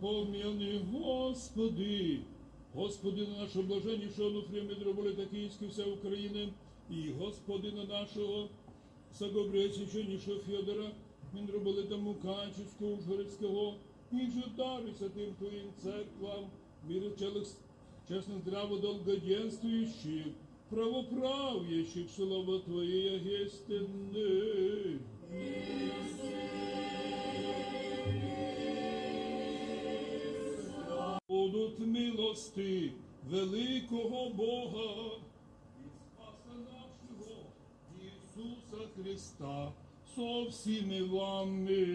пом'яни, Господи, Господина нашого блаженнішого Онуфрія Митрополита Київської вся України і Господина нашого Сагобречиченішого Федора, Митрополита Мукачівського, Ужгородського, і же даруйся тим Твоїм церквам, миру челых честно, здраво, долгоденствующих, правоправящих, слава Твоей егестенны. Будуть милости великого Бога і Спаса нашого Ісуса Христа со всіми вами.